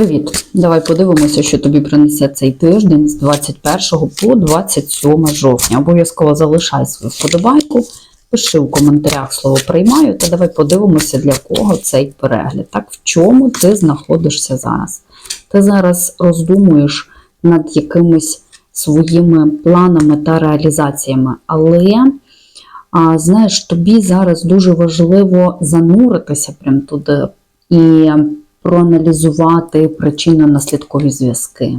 Привіт! Давай подивимося, що тобі принесе цей тиждень з 21 по 27 жовтня. Обов'язково залишай свою вподобайку, пиши у коментарях слово приймаю, та давай подивимося, для кого цей перегляд. Так, в чому ти знаходишся зараз? Ти зараз роздумуєш над якимись своїми планами та реалізаціями, але а, знаєш, тобі зараз дуже важливо зануритися прям туди і проаналізувати причинно-наслідкові зв'язки.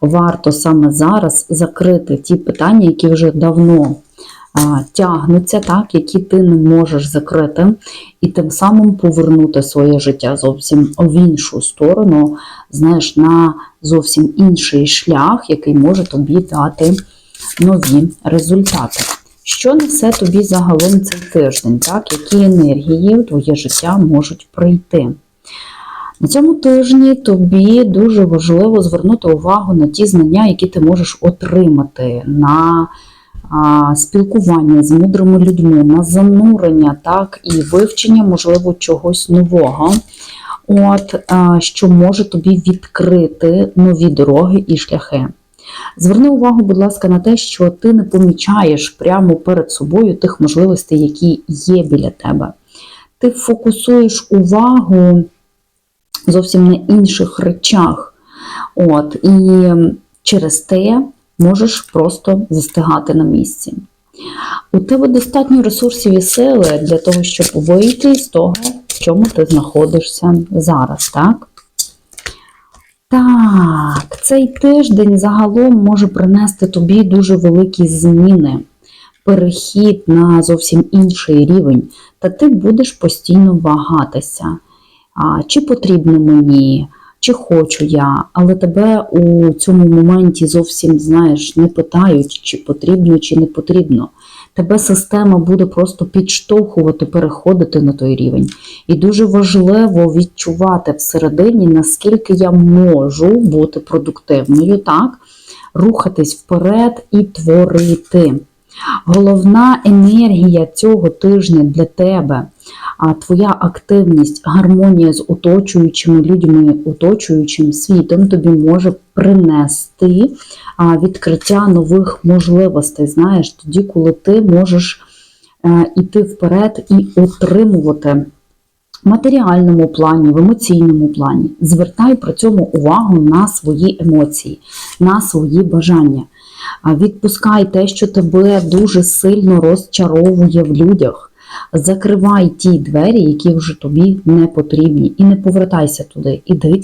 Варто саме зараз закрити ті питання, які вже давно тягнуться, так, які ти не можеш закрити, і тим самим повернути своє життя зовсім в іншу сторону, знаєш, на зовсім інший шлях, який може тобі дати нові результати. Що несе тобі загалом цей тиждень, так? які енергії в твоє життя можуть прийти? На цьому тижні тобі дуже важливо звернути увагу на ті знання, які ти можеш отримати, на спілкування з мудрими людьми, на занурення, так, і вивчення, можливо, чогось нового, от, що може тобі відкрити нові дороги і шляхи. Зверни увагу, будь ласка, на те, що ти не помічаєш прямо перед собою тих можливостей, які є біля тебе. Ти фокусуєш увагу зовсім на інших речах. От, І через те можеш просто застигати на місці. У тебе достатньо ресурсів і сили для того, щоб вийти з того, в чому ти знаходишся зараз, так? Так, цей тиждень загалом може принести тобі дуже великі зміни, перехід на зовсім інший рівень, та ти будеш постійно вагатися. Чи потрібно мені, чи хочу я, але тебе у цьому моменті зовсім знаєш, не питають, чи потрібно, чи не потрібно. Тебе система буде просто підштовхувати, переходити на той рівень. І дуже важливо відчувати всередині, наскільки я можу бути продуктивною, так? рухатись вперед і творити. Головна енергія цього тижня для тебе, а твоя активність, гармонія з оточуючими людьми, оточуючим світом тобі може принести відкриття нових можливостей. Знаєш, тоді, коли ти можеш іти вперед і отримувати. В матеріальному плані, в емоційному плані. Звертай при цьому увагу на свої емоції, на свої бажання. Відпускай те, що тебе дуже сильно розчаровує в людях. Закривай ті двері, які вже тобі не потрібні, і не повертайся туди. Іди